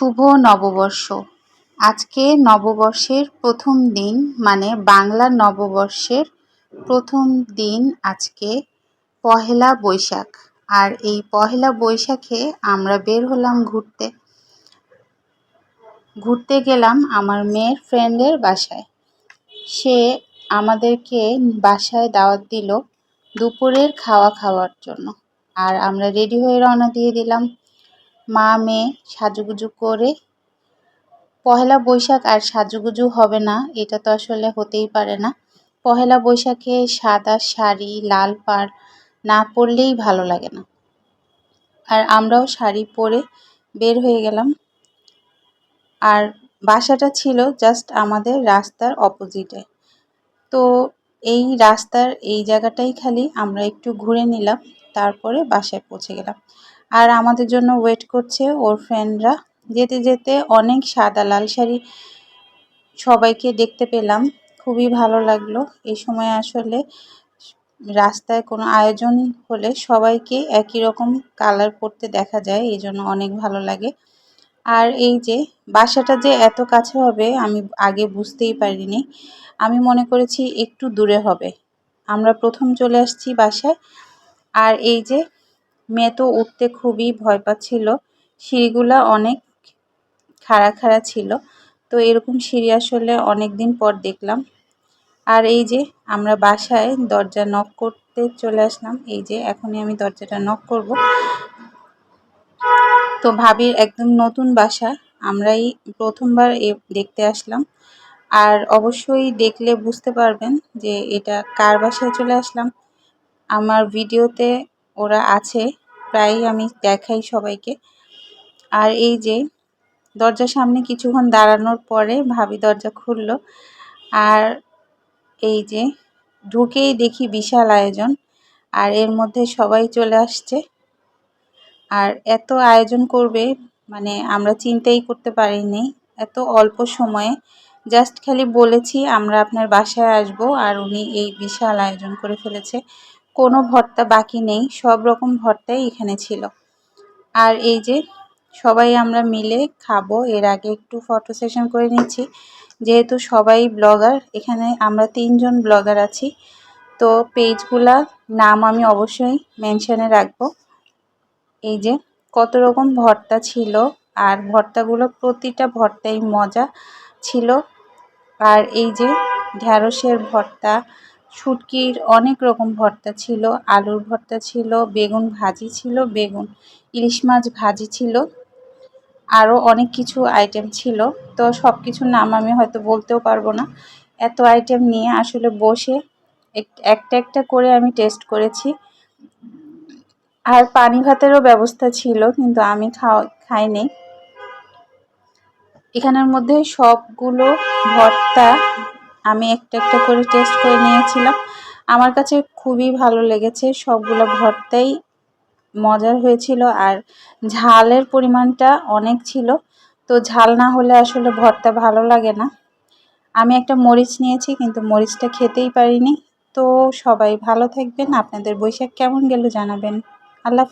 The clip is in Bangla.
শুভ নববর্ষ। আজকে নববর্ষের প্রথম দিন মানে বাংলা নববর্ষের প্রথম দিন আজকে পহেলা বৈশাখ। আর এই পহেলা বৈশাখে আমরা বের হলাম ঘুরতে। ঘুরতে গেলাম আমার মেয়ের ফ্রেন্ডের বাসায়। সে আমাদেরকে বাসায় দাওয়াত দিল দুপুরের খাওয়া খাওয়ার জন্য। আর আমরা রেডি হয়ে রওনা দিয়ে দিলাম। মা মেয়ে সাজুগুজু করে। পহেলা বৈশাখ আর সাজুগুজু হবে না, এটা তো আসলে হতেই পারে না। পহেলা বৈশাখে সাদা শাড়ি, লাল পাড় না পরলেই ভালো লাগে না। আর আমরাও শাড়ি পরে বের হয়ে গেলাম। আর বাসাটা ছিল জাস্ট আমাদের রাস্তার অপোজিটে। তো এই রাস্তার এই জায়গাটাই খালি, আমরা একটু ঘুরে নিলাম, তারপরে বাসায় পৌঁছে গেলাম। আর আমাদের জন্য ওয়েট করছে ওর ফ্রেন্ডরা যেতে যেতে অনেক সাদা লাল শাড়ি সবাইকে দেখতে পেলাম। খুবই ভালো লাগল। এই সময় আসলে রাস্তায় কোনো আয়োজন হলে সবাইকে একই রকম কালার পরতে দেখা যায়, এই জন্য অনেক ভালো লাগে। আর এই যে বাসাটা যে এত কাছে হবে, আমি আগে বুঝতেই পারিনি। আমি মনে করেছি একটু দূরে হবে। আমরা প্রথম চলে আসছি বাসায়। আর এই যে মেয়ে তো উঠতে খুবই ভয় পাচ্ছিল। সিঁড়িগুলা অনেক খাড়া খাড়া ছিল। তো এরকম সিঁড়ি আসলে অনেক দিন পর দেখলাম। আর এই যে আমরা বাসায় দরজা নক করতে চলে আসলাম। এই যে এখনই আমি দরজাটা নক করব। তো ভাবির একদম নতুন বাসা। আমরাই প্রথমবার এ দেখতে আসলাম। আর অবশ্যই দেখলে বুঝতে পারবেন যে এটা কার বাসায় চলে আসলাম। আমার ভিডিওতে ওরা আছে প্রায় আমি দেখাই সবাইকে। আর এই যে দরজার সামনে কিছুক্ষণ দাঁড়ানোর পরে ভাবি দরজা খুললো। আর এই যে ঢুকেই দেখি বিশাল আয়োজন, আর এর মধ্যে সবাই চলে আসছে। আর এত আয়োজন করবে মানে আমরা চিন্তাই করতে পারিনি। এত অল্প সময়ে জাস্ট খালি বলেছি, আমরা আপনার বাসায় আসব, আর উনি এই বিশাল আয়োজন করে ফেলেছে। কোনো ভর্তা বাকি নেই, সব রকম ভর্তাই এখানে ছিল। আর এই যে সবাই আমরা মিলে খাব, এর আগে একটু ফটো সেশন করে নিচ্ছি যেহেতু সবাই ব্লগার এখানে আমরা তিনজন ব্লগার আছি। তো পেজগুলার নাম আমি অবশ্যই মেনশনে রাখব। এই যে কত রকম ভর্তা ছিল, আর ভর্তাগুলো প্রতিটা ভর্তাই মজা ছিল। আর এই যে ঢ্যাঁড়সের ভর্তা শুটকির অনেক রকম ভর্তা ছিল, আলুর ভর্তা ছিল, বেগুন ভাজি ছিল, বেগুন, ইলিশ মাছ ভাজি ছিল আরও অনেক কিছু আইটেম ছিল। তো সব কিছুর নাম আমি হয়তো বলতেও পারব না। এত আইটেম নিয়ে আসলে বসে একটা একটা করে আমি টেস্ট করেছি। আর পানি ভাতেরও ব্যবস্থা ছিল, কিন্তু আমি খাওয়া খাইনি। এখানের মধ্যে সবগুলো ভর্তা আমি একটা একটা করে টেস্ট করে নিয়েছিলাম। আমার কাছে খুবই ভালো লেগেছে, সবগুলো ভর্তাই মজার হয়েছিল আর ঝালের পরিমাণটা অনেক ছিল। তো ঝাল না হলে আসলে ভর্তা ভালো লাগে না। আমি একটা মরিচ নিয়েছি কিন্তু মরিচটা খেতেই পারিনি। তো সবাই ভালো থাকবেন। আপনাদের বৈশাখ কেমন গেল জানাবেন। আল্লাহ